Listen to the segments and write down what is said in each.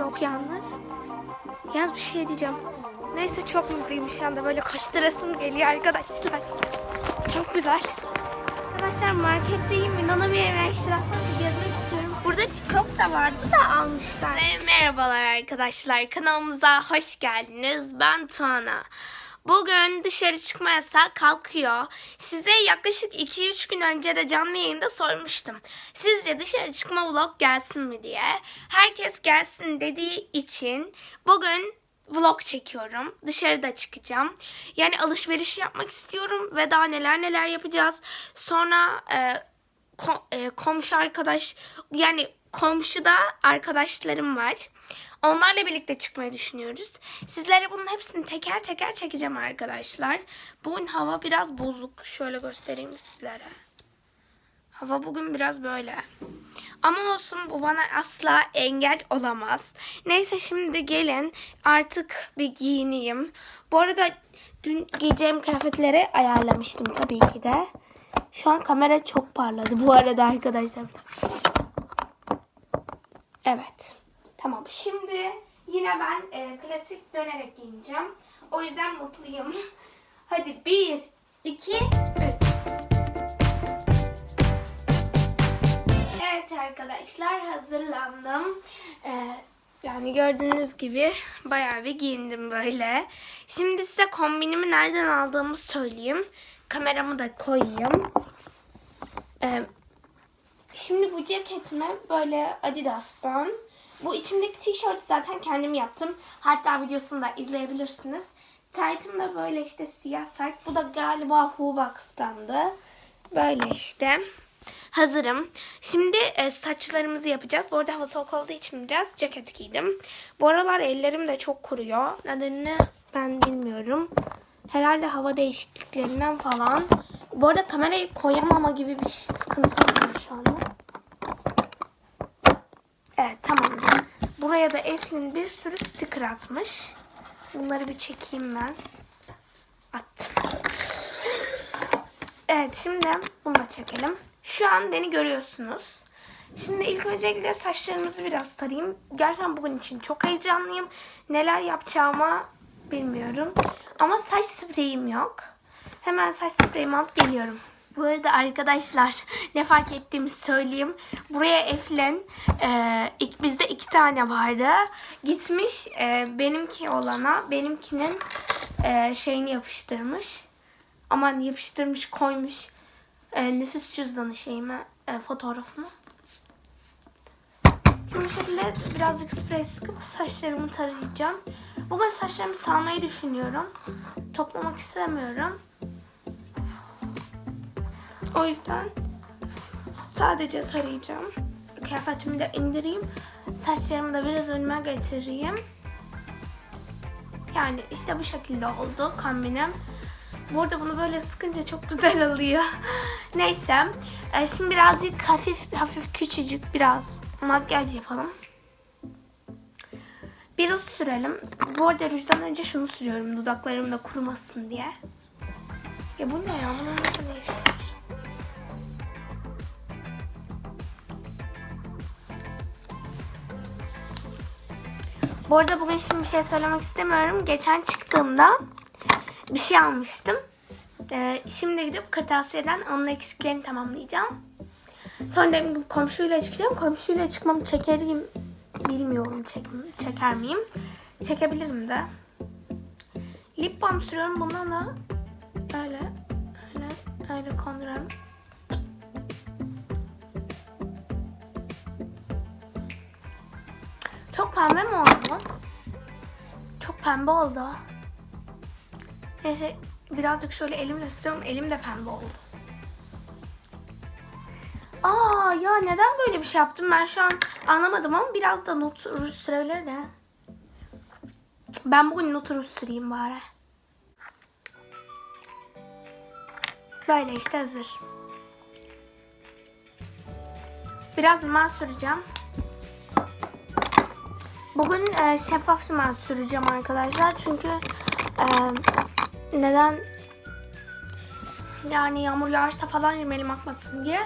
yok yalnız. Yalnız bir şey diyeceğim. Neyse çok mutluyum şu anda. Böyle koşturasım geliyor arkadaşlar. Çok güzel. Arkadaşlar marketteyim. İnanamıyorum. Eşrafları gezmek istiyorum. Burada TikTok da vardı da almışlar. merhabalar arkadaşlar. Kanalımıza hoş geldiniz. Ben Tuana. Bugün dışarı çıkma yasağı kalkıyor. Size yaklaşık 2-3 gün önce de canlı yayında sormuştum. Sizce dışarı çıkma vlog gelsin mi diye. Herkes gelsin dediği için bugün vlog çekiyorum. Dışarıda çıkacağım. Yani alışveriş yapmak istiyorum ve daha neler neler yapacağız. Sonra e, ko- e, komşu arkadaş yani komşuda arkadaşlarım var. Onlarla birlikte çıkmayı düşünüyoruz. Sizlere bunun hepsini teker teker çekeceğim arkadaşlar. Bugün hava biraz bozuk. Şöyle göstereyim sizlere. Hava bugün biraz böyle. Ama olsun bu bana asla engel olamaz. Neyse şimdi gelin artık bir giyineyim. Bu arada dün giyeceğim kıyafetleri ayarlamıştım tabii ki de. Şu an kamera çok parladı bu arada arkadaşlar. Evet. Tamam. Şimdi yine ben e, klasik dönerek giyineceğim. O yüzden mutluyum. Hadi bir, iki, üç. Evet arkadaşlar hazırlandım. Ee, yani gördüğünüz gibi bayağı bir giyindim böyle. Şimdi size kombinimi nereden aldığımı söyleyeyim. Kameramı da koyayım. Ee, şimdi bu ceketimi böyle Adidas'tan. Bu içimdeki tişörtü zaten kendim yaptım. Hatta videosunu da izleyebilirsiniz. Taytım da böyle işte siyah tayt. Bu da galiba Hubax'tandı. Böyle işte. Hazırım. Şimdi e, saçlarımızı yapacağız. Bu arada hava soğuk olduğu için biraz ceket giydim. Bu aralar ellerim de çok kuruyor. Nedenini ben bilmiyorum. Herhalde hava değişikliklerinden falan. Bu arada kamerayı koyamama gibi bir sıkıntı var şu anda. Evet tamam. Buraya da Eflin bir sürü sticker atmış. Bunları bir çekeyim ben. Attım. Evet şimdi bunu çekelim. Şu an beni görüyorsunuz. Şimdi ilk öncelikle saçlarımızı biraz tarayayım. Gerçekten bugün için çok heyecanlıyım. Neler yapacağımı bilmiyorum. Ama saç spreyim yok. Hemen saç spreyimi alıp geliyorum. Bu arada arkadaşlar ne fark ettiğimi söyleyeyim. Buraya Eflen e, ilk bizde iki tane vardı. Gitmiş e, benimki olana benimkinin e, şeyini yapıştırmış. Aman yapıştırmış koymuş e, nüfus cüzdanı şeyimi e, fotoğrafımı. Şimdi bu şekilde birazcık sprey sıkıp saçlarımı tarayacağım. Bugün saçlarımı salmayı düşünüyorum. Toplamak istemiyorum. O yüzden sadece tarayacağım. Kıyafetimi de indireyim. Saçlarımı da biraz önüme getireyim. Yani işte bu şekilde oldu kombinim. Burada bunu böyle sıkınca çok güzel oluyor. Neyse. e, Şimdi birazcık hafif hafif küçücük biraz makyaj yapalım. Bir ruj sürelim. Bu arada rujdan önce şunu sürüyorum dudaklarım da kurumasın diye. Ya bu ne ya? Bunun ne kadar Bu arada bugün şimdi bir şey söylemek istemiyorum. Geçen çıktığımda bir şey almıştım. Ee, şimdi gidip kırtasiyeden onun eksiklerini tamamlayacağım. Sonra komşuyla çıkacağım. Komşuyla çıkmamı çekerim. Bilmiyorum çek, çeker miyim? Çekebilirim de. Lip balm sürüyorum. Bundan da öyle öyle öyle konduruyorum. Çok pembe mi oldu? Çok pembe oldu. Neyse birazcık şöyle elimle sürüyorum. Elim de pembe oldu. Aa ya neden böyle bir şey yaptım ben şu an anlamadım ama biraz da nut ruj sürebilir de. Ben bugün nut ruj süreyim bari. Böyle işte hazır. Biraz rimel süreceğim. Bugün e, şeffaf sümen süreceğim arkadaşlar. Çünkü e, neden yani yağmur yağışta falan elim akmasın diye.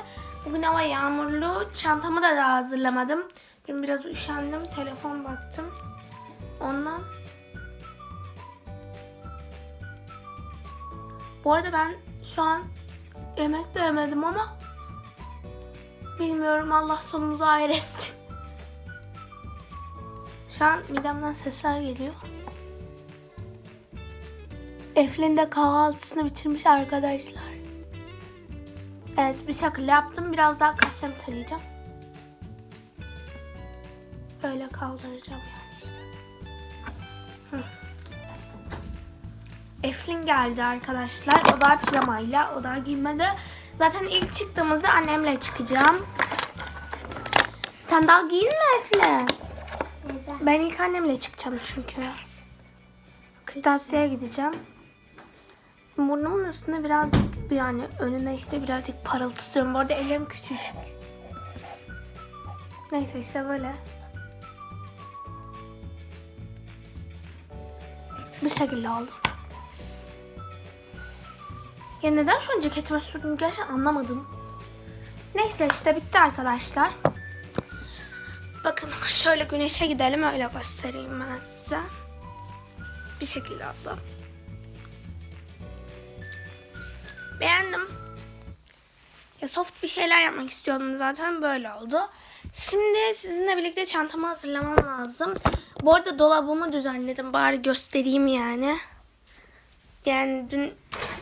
Bugün hava yağmurlu. Çantamı da daha hazırlamadım. Dün biraz üşendim. Telefon baktım. Ondan. Bu arada ben şu an yemek de yemedim ama bilmiyorum Allah sonumuzu ayretsin. Şu an midemden sesler geliyor. Eflin de kahvaltısını bitirmiş arkadaşlar. Evet bir şekilde yaptım. Biraz daha kaşlarımı tarayacağım. Böyle kaldıracağım yani işte. Eflin geldi arkadaşlar. O da pijamayla. O da giymedi. Zaten ilk çıktığımızda annemle çıkacağım. Sen daha giyinme Eflin. Ben ilk annemle çıkacağım çünkü. Kırtasiye'ye gideceğim. Burnumun üstüne birazcık yani önüne işte birazcık parıltı tutuyorum. Bu arada ellerim küçücük. Neyse işte böyle. Bu şekilde oldu. Ya neden şu an ceketime sürdüm gerçekten anlamadım. Neyse işte bitti arkadaşlar. Bakın şöyle güneşe gidelim öyle göstereyim ben size. Bir şekilde oldu. Beğendim. Ya soft bir şeyler yapmak istiyordum zaten böyle oldu. Şimdi sizinle birlikte çantamı hazırlamam lazım. Bu arada dolabımı düzenledim. Bari göstereyim yani. Yani dün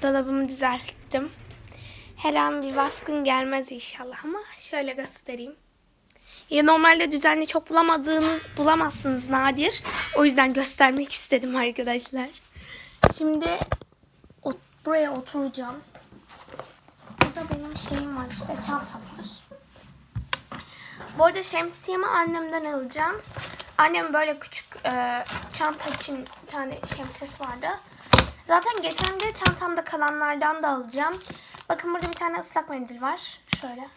dolabımı düzelttim. Her an bir baskın gelmez inşallah ama şöyle göstereyim. Ya normalde düzenli çok bulamadığınız bulamazsınız nadir. O yüzden göstermek istedim arkadaşlar. Şimdi o- buraya oturacağım. Burada benim şeyim var işte çantam var. Bu arada şemsiyemi annemden alacağım. Annem böyle küçük e, çanta için bir tane şemsiyesi vardı. Zaten geçen de çantamda kalanlardan da alacağım. Bakın burada bir tane ıslak mendil var. Şöyle.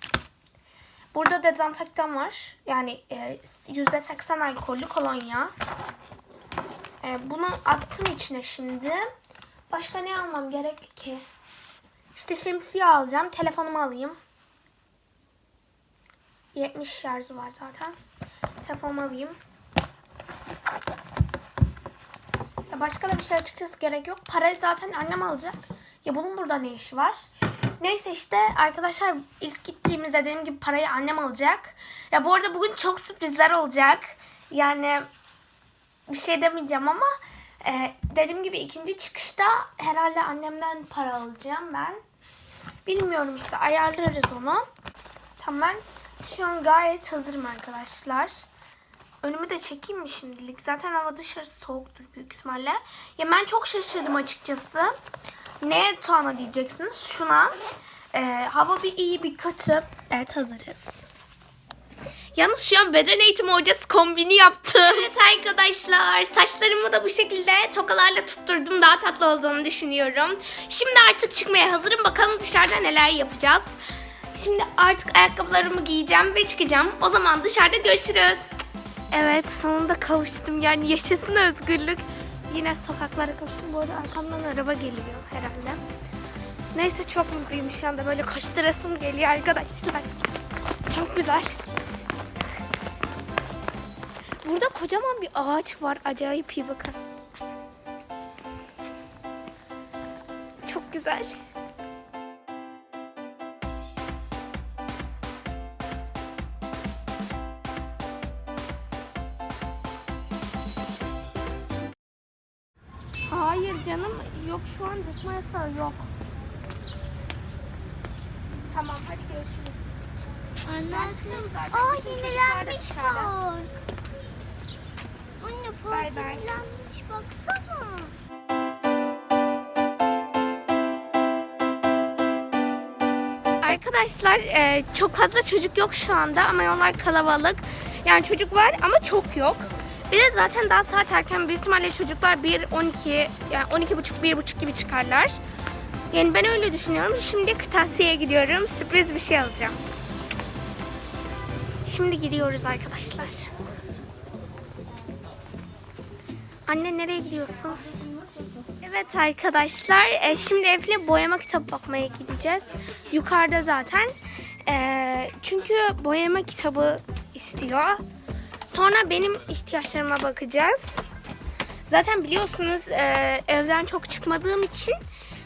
Burada dezenfektan var. Yani e, %80 alkollü kolonya. E, bunu attım içine şimdi. Başka ne almam gerekli ki? İşte şemsiye alacağım. Telefonumu alayım. 70 şarjı var zaten. Telefonumu alayım. Ya başka da bir şey açıkçası gerek yok. Parayı zaten annem alacak. Ya bunun burada ne işi var? Neyse işte arkadaşlar ilk gittiğimizde dediğim gibi parayı annem alacak. Ya bu arada bugün çok sürprizler olacak. Yani bir şey demeyeceğim ama e, dediğim gibi ikinci çıkışta herhalde annemden para alacağım ben. Bilmiyorum işte ayarlarız onu. Tamam şu an gayet hazırım arkadaşlar. Önümü de çekeyim mi şimdilik? Zaten hava dışarısı soğuktur büyük ihtimalle. Ya ben çok şaşırdım açıkçası. Neye Tuana diyeceksiniz? Şuna. Ee, hava bir iyi bir kötü. Evet hazırız. Yalnız şu an beden eğitimi hocası kombini yaptım. Evet arkadaşlar saçlarımı da bu şekilde tokalarla tutturdum. Daha tatlı olduğunu düşünüyorum. Şimdi artık çıkmaya hazırım. Bakalım dışarıda neler yapacağız. Şimdi artık ayakkabılarımı giyeceğim ve çıkacağım. O zaman dışarıda görüşürüz. Evet sonunda kavuştum yani yaşasın özgürlük. Yine sokaklara kavuştum. Bu arada arkamdan araba geliyor herhalde. Neyse çok mutluyum şu anda böyle koşturasım geliyor arkadaşlar. Çok güzel. Burada kocaman bir ağaç var. Acayip iyi bakın. Çok güzel. Yok şu an gitme yasağı yok. Tamam hadi görüşürüz. Anne çıkıyorum zaten. Aa Bütün çocuklar da yenilenmiş dışarıda. var. Anne Bay bay. yenilenmiş baksana. Arkadaşlar e, çok fazla çocuk yok şu anda ama yollar kalabalık. Yani çocuk var ama çok yok. Bir de zaten daha saat erken büyük ihtimalle çocuklar 1 12 yani 12 buçuk 1 buçuk gibi çıkarlar. Yani ben öyle düşünüyorum. Şimdi kırtasiyeye gidiyorum. Sürpriz bir şey alacağım. Şimdi gidiyoruz arkadaşlar. Anne nereye gidiyorsun? Evet arkadaşlar, e, şimdi Efle boyama kitabı bakmaya gideceğiz. Yukarıda zaten. E, çünkü boyama kitabı istiyor. Sonra benim ihtiyaçlarıma bakacağız. Zaten biliyorsunuz e, evden çok çıkmadığım için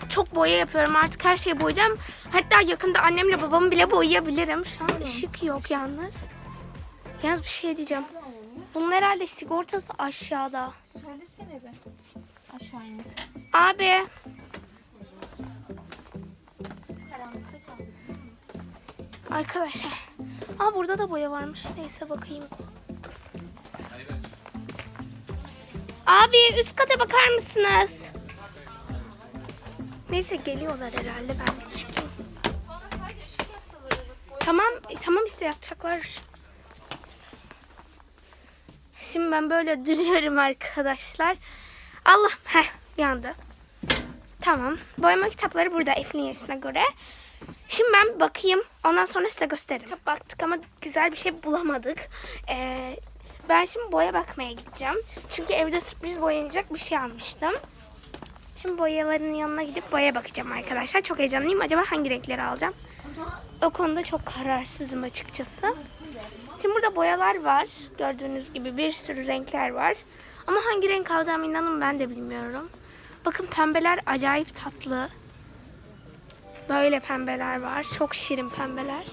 çok boya yapıyorum. Artık her şeyi boyayacağım. Hatta yakında annemle babamı bile boyayabilirim. Şu an ışık yok yalnız. Yalnız bir şey diyeceğim. Bunun herhalde sigortası aşağıda. Söylesene be. Aşağı in. Abi. Arkadaşlar. Aa burada da boya varmış. Neyse bakayım. Abi üst kata bakar mısınız? Neyse geliyorlar herhalde ben bir çıkayım. Yaksalar olur. Tamam tamam işte yapacaklar. Şimdi ben böyle duruyorum arkadaşlar. Allah heh yandı. Tamam. Boyama kitapları burada Eflin yaşına göre. Şimdi ben bakayım. Ondan sonra size gösteririm. Çok baktık ama güzel bir şey bulamadık. Ee, ben şimdi boya bakmaya gideceğim. Çünkü evde sürpriz boyanacak bir şey almıştım. Şimdi boyaların yanına gidip boya bakacağım arkadaşlar. Çok heyecanlıyım. Acaba hangi renkleri alacağım? O konuda çok kararsızım açıkçası. Şimdi burada boyalar var. Gördüğünüz gibi bir sürü renkler var. Ama hangi renk alacağım inanın ben de bilmiyorum. Bakın pembeler acayip tatlı. Böyle pembeler var. Çok şirin pembeler.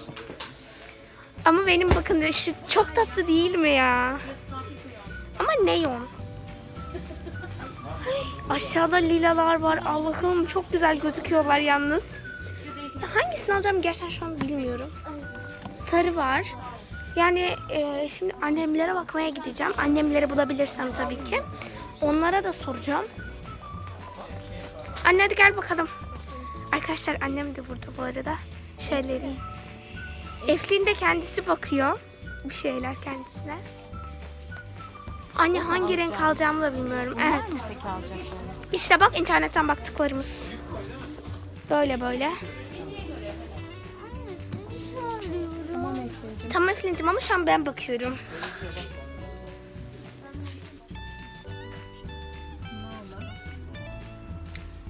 Ama benim bakın şu çok tatlı değil mi ya? Ama neon. Aşağıda lilalar var. Allah'ım çok güzel gözüküyorlar yalnız. Ya hangisini alacağım gerçekten şu an bilmiyorum. Sarı var. Yani e, şimdi annemlere bakmaya gideceğim. Annemleri bulabilirsem tabii ki. Onlara da soracağım. Anne hadi gel bakalım. Arkadaşlar annem de burada bu arada. Şöyle Eflin de kendisi bakıyor. Bir şeyler kendisine. Anne hangi renk alacağımı da bilmiyorum. Evet. mı peki? İşte bak internetten baktıklarımız. Böyle böyle. Tamam Eflin'cim ama şu an ben bakıyorum.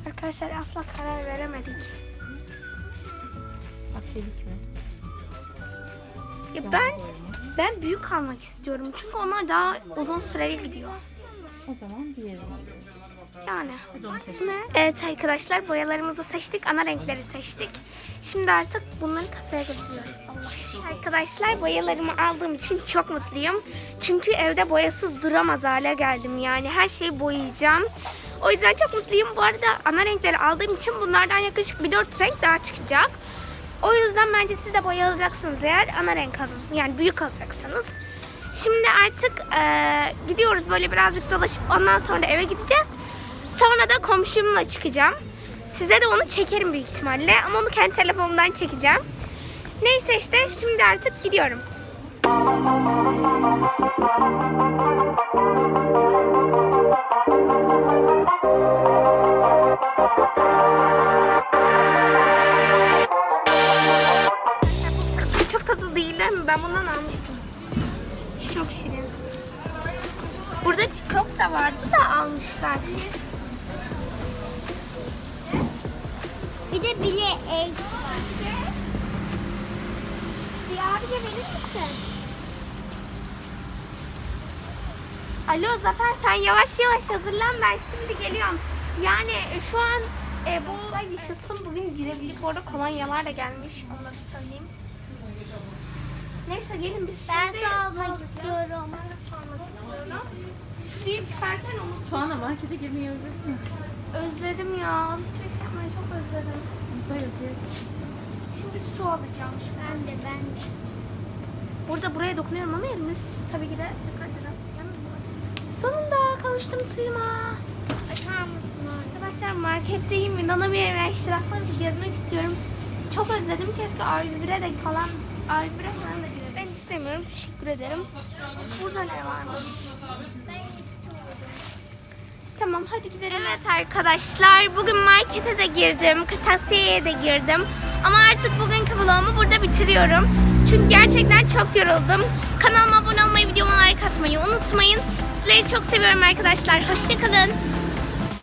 Arkadaşlar asla karar veremedik. Akrilik mi? Ya ben ben büyük almak istiyorum. Çünkü onlar daha uzun süreli gidiyor. O zaman diğerini alıyoruz. Yani. Ne? Evet arkadaşlar boyalarımızı seçtik. Ana renkleri seçtik. Şimdi artık bunları kasaya götürüyoruz. Allah. Arkadaşlar boyalarımı aldığım için çok mutluyum. Çünkü evde boyasız duramaz hale geldim. Yani her şeyi boyayacağım. O yüzden çok mutluyum. Bu arada ana renkleri aldığım için bunlardan yaklaşık bir dört renk daha çıkacak. O yüzden bence siz de boya alacaksınız eğer ana renk alın. Yani büyük alacaksınız. Şimdi artık eee, gidiyoruz böyle birazcık dolaşıp ondan sonra eve gideceğiz. Sonra da komşumla çıkacağım. Size de onu çekerim büyük ihtimalle ama onu kendi telefonumdan çekeceğim. Neyse işte şimdi artık gidiyorum. Çok tatlı değil mi? Ben bundan almıştım. Çok şirin. Burada TikTok da vardı da almışlar. Bir de bile var. Bir abiye verir misin? Alo Zafer sen yavaş yavaş hazırlan ben şimdi geliyorum. Yani e, şu an e, bu olay yaşasın bugün girebilip orada kolonyalar da gelmiş onları söyleyeyim. Neyse gelin biz Ben şimdi de almak istiyorum. Ben de sormak istiyorum. Suyu çıkarken unut. Tuana markete girmeyi özledin mi? Özledim ya. Alışveriş yapmayı çok özledim. Buradayız ya. Şimdi su alacağım. Ben de ben de. Burada buraya dokunuyorum ama elimiz tabii ki de tekrar bu- Sonunda kavuştum suyuma. Açar mısın? Arkadaşlar marketteyim. İnanamıyorum. Ben şırafları gezmek istiyorum. Çok özledim. Keşke A101'e de falan A101'e falan da girelim. Ben istemiyorum. Teşekkür ederim. Burada ne varmış? Ben. Tamam hadi gidelim. Evet arkadaşlar bugün markete de girdim. Kırtasiye'ye de girdim. Ama artık bugünkü vlogumu burada bitiriyorum. Çünkü gerçekten çok yoruldum. Kanalıma abone olmayı, videoma like atmayı unutmayın. Sizleri çok seviyorum arkadaşlar. Hoşçakalın.